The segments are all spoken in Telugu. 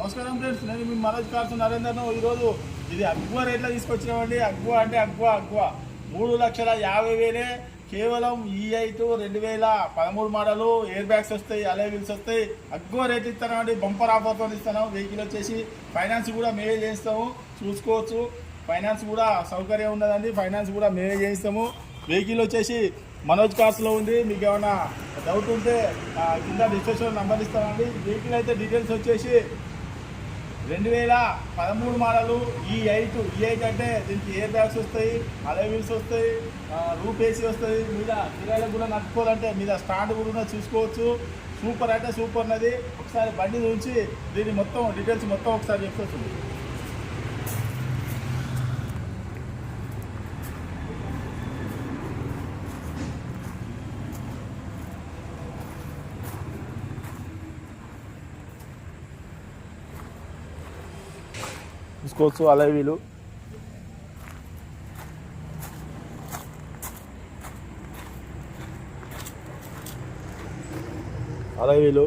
నమస్కారం ఫ్రెండ్స్ నేను మీ మనోజ్ కార్సు నరేందర్ను. ఈరోజు ఇది అగ్వా రేట్లో తీసుకొచ్చినామండి. అగ్వా అంటే అగ్వా అగ్వా మూడు లక్షల యాభై వేలే. కేవలం ఈ ఐటు రెండు వేల పదమూడు మోడలు. ఎయిర్ బ్యాగ్స్ వస్తాయి అలే వీల్స్ వస్తాయి. అగ్వా రేట్ ఇస్తామండి బంపర్ ఆఫర్తో ఇస్తాను. వెహికల్ వచ్చేసి ఫైనాన్స్ కూడా మేమే చేయిస్తాము. చూసుకోవచ్చు. ఫైనాన్స్ కూడా సౌకర్యం ఉన్నదండి. ఫైనాన్స్ కూడా మేమే చేయిస్తాము. వెహికల్ వచ్చేసి మనోజ్ కార్స్లో ఉంది. మీకు ఏమైనా డౌట్ ఉంటే కింద డిస్క్రిప్షన్ నంబర్ ఇస్తామండి వెహికల్ అయితే డీటెయిల్స్ వచ్చేసి రెండు వేల పదమూడు మోడలు ఈ ఎయిట్ ఈ ఎయిట్ అంటే దీనికి ఎయిర్ బ్యాగ్స్ వస్తాయి అలే వీల్స్ వస్తాయి రూప్ ఏసీ వస్తుంది మీద కిరాయిలకు కూడా నడుపుకోవాలంటే మీద స్టాండ్ కూడా చూసుకోవచ్చు. సూపర్ అంటే సూపర్ ఉన్నది ఒకసారి బండి ఉంచి దీన్ని మొత్తం డీటెయిల్స్ మొత్తం ఒకసారి చెప్పుకోవచ్చు చూసుకోవచ్చు అలవీలు వీలు.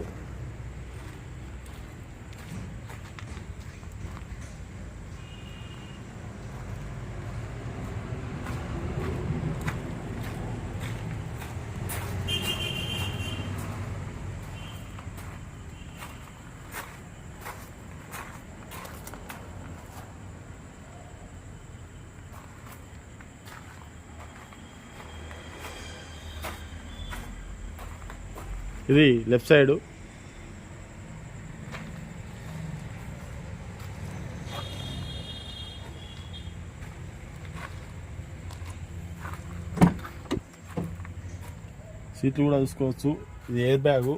ఇది లెఫ్ట్ సైడు. సీట్లు కూడా చూసుకోవచ్చు. ఇది ఎయిర్ బ్యాగు.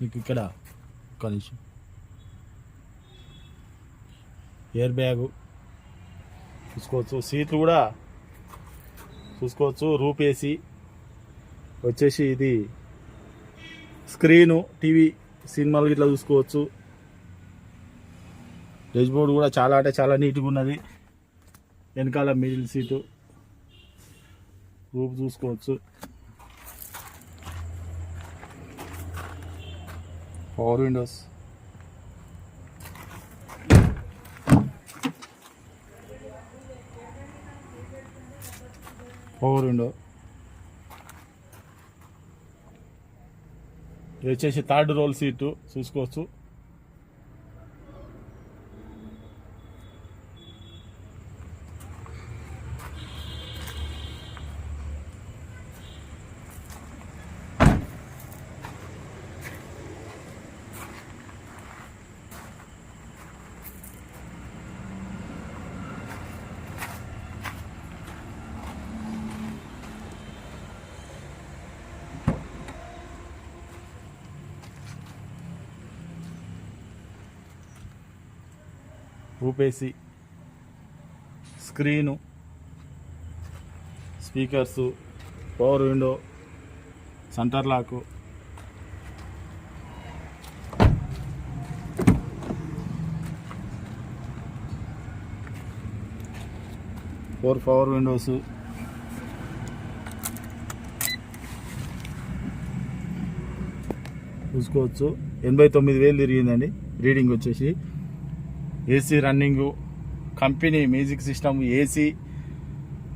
మీకు ఇక్కడ ఒక నిమిషం. ఎయిర్ బ్యాగు చూసుకోవచ్చు. సీట్లు కూడా చూసుకోవచ్చు. రూప్ ఏసీ వచ్చేసి ఇది స్క్రీను టీవీ సినిమాలు ఇట్లా చూసుకోవచ్చు. డెష్ బోర్డ్ కూడా చాలా అంటే చాలా నీట్గా ఉన్నది. వెనకాల మిడిల్ సీటు. రూప్ చూసుకోవచ్చు. Power windows. Power window. ఇది వచ్చేసి థర్డ్ రోల్ సీటు చూసుకోవచ్చు. రూపేసి screen speakers power window centre lock. Four power windows. చూసుకోవచ్చు. ఎనభై తొమ్మిది వేలు తిరిగిందండి. రీడింగ్ వచ్చేసి. AC running company music system AC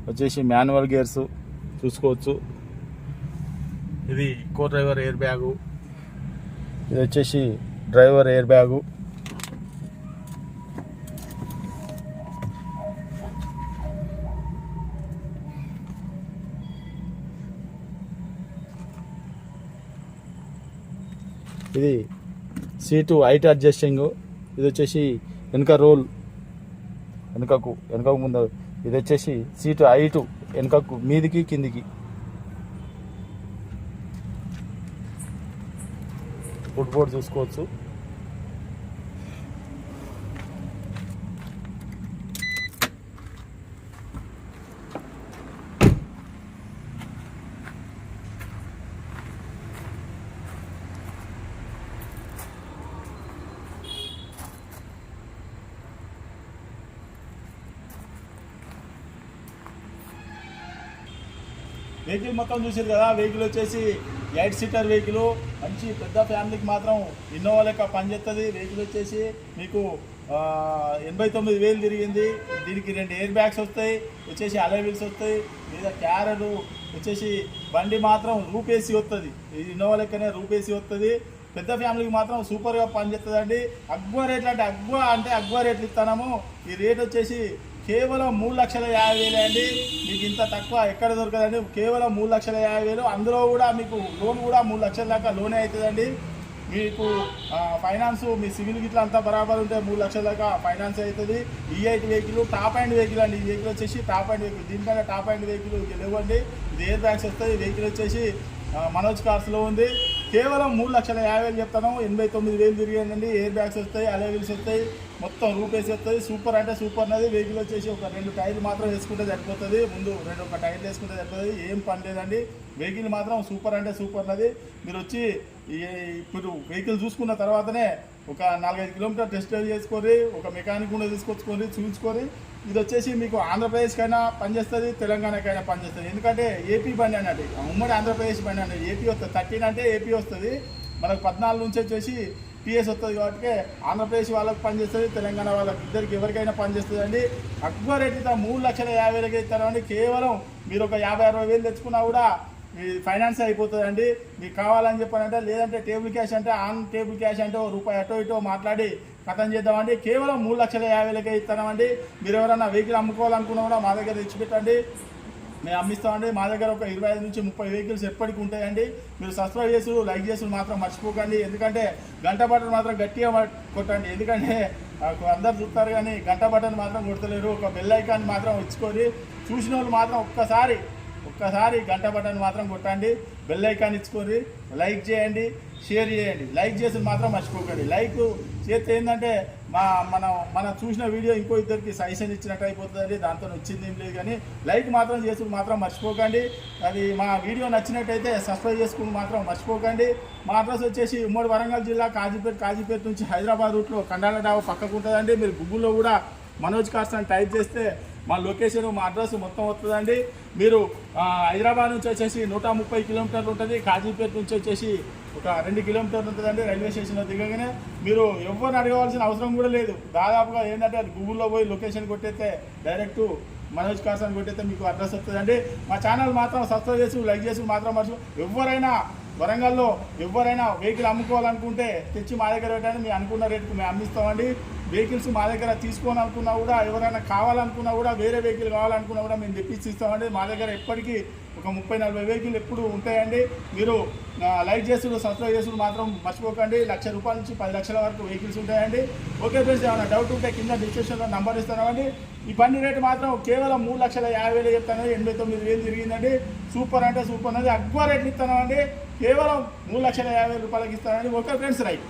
వచ్చేసి మాన్యువల్ గేర్స్ చూసుకోవచ్చు. ఇది కో డ్రైవర్ ఎయిర్ బ్యాగు ఇది వచ్చేసి డ్రైవర్ ఎయిర్ బ్యాగు ఇది సీటు హైట్ అడ్జస్టింగ్ ఇది వచ్చేసి వెనుక రోల్ వెనుకకు వెనుకకు ముందు ఇది వచ్చేసి సీటు హైటు వెనుకకు మీదికి కిందికి. ఫుడ్ బోర్డ్ చూసుకోవచ్చు. వెహికల్ మొత్తం చూసారు కదా వెహికల్ వచ్చేసి ఎయిట్ సీటర్ వెహికల్. మంచి పెద్ద ఫ్యామిలీకి మాత్రం ఇన్నోవా లెక్క పనిచేస్తుంది. వెహికల్ వచ్చేసి మీకు ఎనభై తొమ్మిది వేలు తిరిగింది. దీనికి రెండు ఎయిర్ బ్యాగ్స్ వస్తాయి వచ్చేసి అలైవిల్స్ వస్తాయి మీద క్యారెట్ వచ్చేసి బండి మాత్రం రూపేసి వస్తుంది. ఇన్నోవా లెక్కనే రూపేసి వస్తుంది. పెద్ద ఫ్యామిలీకి మాత్రం సూపర్గా పనిచేస్తుందండి. అగ్వ రేట్లు అంటే అగ్వ అంటే అగ్వ రేట్లు ఇస్తాము. ఈ రేట్ వచ్చేసి కేవలం మూడు లక్షల యాభై వేలు అండి. మీకు ఇంత తక్కువ ఎక్కడ దొరకదండి? కేవలం మూడు లక్షల యాభై వేలు. అందులో కూడా మీకు లోన్ కూడా మూడు లక్షల దాకా లోనే అవుతుందండి. మీకు ఫైనాన్స్ మీ సివిల్ గిట్ల అంతా బరాబర్ ఉంటే మూడు లక్షల దాకా ఫైనాన్స్ అవుతుంది. ఈఐటి వెహికల్ టాప్ అండ్ వెహికల్ అండి. ఈ వెహికల్ వచ్చేసి టాప్ అండ్ వెహికల్. దీనికన్నా టాప్ అండ్ వెహికల్ లేవండి. ఇది ఎయిర్ బ్యాగ్స్ వస్తాయి. వెహికల్ వచ్చేసి మనోజ్ కార్స్లో ఉంది. కేవలం మూడు లక్షల యాభై వేలు చెప్తాను. ఎనభై తొమ్మిది వేలు తిరిగిందండి. ఎయిర్ బ్యాగ్స్ వస్తాయి అలైవిల్స్ వస్తాయి. మొత్తం రూపేసి వస్తుంది సూపర్ అంటే సూపర్ అనేది వెహికల్ వచ్చేసి ఒక రెండు టైర్లు మాత్రం వేసుకుంటే సరిపోతుంది. ముందు రెండు ఒక టైర్లు వేసుకుంటే సరిపోతుంది. ఏం పని లేదండి. వెహికల్ మాత్రం సూపర్ అంటే సూపర్ అనేది మీరు వచ్చి ఇప్పుడు వెహికల్ చూసుకున్న తర్వాతనే ఒక నాలుగైదు కిలోమీటర్ టెస్ట్ డ్రైవ్ చేసుకొని ఒక మెకానిక్ కూడా తీసుకొచ్చుకొని చూపించుకొని ఇది వచ్చేసి మీకు ఆంధ్రప్రదేశ్కైనా పనిచేస్తుంది తెలంగాణకైనా పనిచేస్తుంది. ఎందుకంటే ఏపీ బండి అన్నట్టు ఉమ్మడి ఆంధ్రప్రదేశ్ బండి అన్నట్టు ఏపీ వస్తుంది. థర్టీన్ అంటే ఏపీ వస్తుంది. మనకు పద్నాలుగు నుంచి వచ్చేసి పిఎస్ వస్తుంది కాబట్టి ఆంధ్రప్రదేశ్ వాళ్ళకి పనిచేస్తుంది తెలంగాణ వాళ్ళకి ఇద్దరికి ఎవరికైనా పనిచేస్తుంది అండి. అక్బర్ రేట్ ఇస్తా మూడు లక్షల యాభై వేలకి ఇస్తారండి కేవలం మీరు ఒక యాభై అరవై వేలు తెచ్చుకున్నా కూడా మీ ఫైనాన్స్ అయిపోతుందండి మీకు కావాలని చెప్పానంటే లేదంటే టేబుల్ క్యాష్ అంటే ఆన్ టేబుల్ క్యాష్ అంటే ఓ రూపాయి అటో ఇటో మాట్లాడి కథం చేద్దామండి. కేవలం మూడు లక్షల యాభై వేలకే ఇస్తామండి మీరు ఎవరైనా వెహికల్ అమ్ముకోవాలనుకున్నా కూడా మా దగ్గర తెచ్చిపెట్టండి. మేము అమ్మిస్తామండి. మా దగ్గర ఒక ఇరవై ఐదు నుంచి ముప్పై వెహికల్స్ ఎప్పటికి ఉంటాయండి. మీరు సబ్స్క్రైబ్ చేసి లైక్ చేసి మాత్రం మర్చిపోకండి. ఎందుకంటే గంట బటన్ మాత్రం గట్టిగా కొట్టండి. ఎందుకంటే అందరు చూస్తారు కానీ గంట బటన్ మాత్రం కొడతలేరు. ఒక బెల్ ఐకాన్ మాత్రం ఇచ్చుకొని చూసిన వాళ్ళు మాత్రం ఒక్కసారి ఒక్కసారి గంట బటన్ మాత్రం కొట్టండి. బెల్ ఐకాన్ ఇచ్చుకోండి. లైక్ చేయండి. షేర్ చేయండి. లైక్ చేసి మాత్రం మర్చిపోకండి. లైక్ చేస్తే ఏంటంటే మా మనం మనం చూసిన వీడియో ఇంకో ఇద్దరికి సజెషన్ ఇచ్చినట్టు అయిపోతుందండి. దాంతో వచ్చింది ఏం లేదు కానీ లైక్ మాత్రం చేసి మాత్రం మర్చిపోకండి. అది మా వీడియో నచ్చినట్టయితే సబ్స్క్రైబ్ చేసుకుని మాత్రం మర్చిపోకండి. మా అడ్రస్ వచ్చేసి ఉమ్మడి వరంగల్ జిల్లా కాజీపేట కాజీపేట నుంచి హైదరాబాద్ రూట్లో కండాల డాబా పక్కకు ఉంటుందండి. మీరు గూగుల్లో కూడా మనోజ్ కార్స్ అని టైప్ చేస్తే మా లొకేషన్ మా అడ్రస్ మొత్తం వస్తుందండి. మీరు హైదరాబాద్ నుంచి వచ్చేసి నూట ముప్పై కిలోమీటర్లు ఉంటుంది. కాజీపేట నుంచి వచ్చేసి ఒక రెండు కిలోమీటర్లు ఉంటుందండి. రైల్వే స్టేషన్లో దిగగానే మీరు ఎవరిని అడగవలసిన అవసరం కూడా లేదు. దాదాపుగా ఏంటంటే గూగుల్లో పోయి లొకేషన్ కొట్టేస్తే డైరెక్ట్ మనోజ్ కాసాన్ కొట్టేస్తే మీకు అడ్రస్ వస్తుందండి. మా ఛానల్ మాత్రం సబ్స్క్రైబ్ చేసి లైక్ చేసి మాత్రం మర్చి ఎవరైనా వరంగల్లో ఎవరైనా వెహికల్ అమ్ముకోవాలనుకుంటే తెచ్చి మా దగ్గర పెట్టండి మీ అనుకున్న రేటుకు మేము అమ్మిస్తామండి. వెహికల్స్ మా దగ్గర తీసుకోవాలనుకున్నా కూడా ఎవరైనా కావాలనుకున్నా కూడా వేరే వెహికల్ కావాలనుకున్నా కూడా మేము తెప్పించి ఇస్తామండి. మా దగ్గర ఎప్పటికీ ఒక ముప్పై నలభై వెహికల్ ఎప్పుడు ఉంటాయండి. మీరు లైక్ చేసుడు సబ్స్క్రైబ్ చేసుడు మాత్రం మర్చిపోకండి. లక్ష రూపాయల నుంచి పది లక్షల వరకు వెహికల్స్ ఉంటాయండి. ఓకే ఫ్రెండ్స్ ఏమైనా డౌట్ ఉంటే కింద డిస్క్రిప్షన్లో నంబర్ ఇస్తానండి ఈ బండి రేటు మాత్రం కేవలం మూడు లక్షల యాభై వేలు చెప్తాను ఎనభై తొమ్మిది వేలు తిరిగిందండి. సూపర్ అంటే సూపర్ అనేది అక్వా రేట్లు ఇస్తానండి కేవలం మూడు లక్షల యాభై రూపాయలకి ఇస్తానని ఒక ఫ్రెండ్స్ రైట్.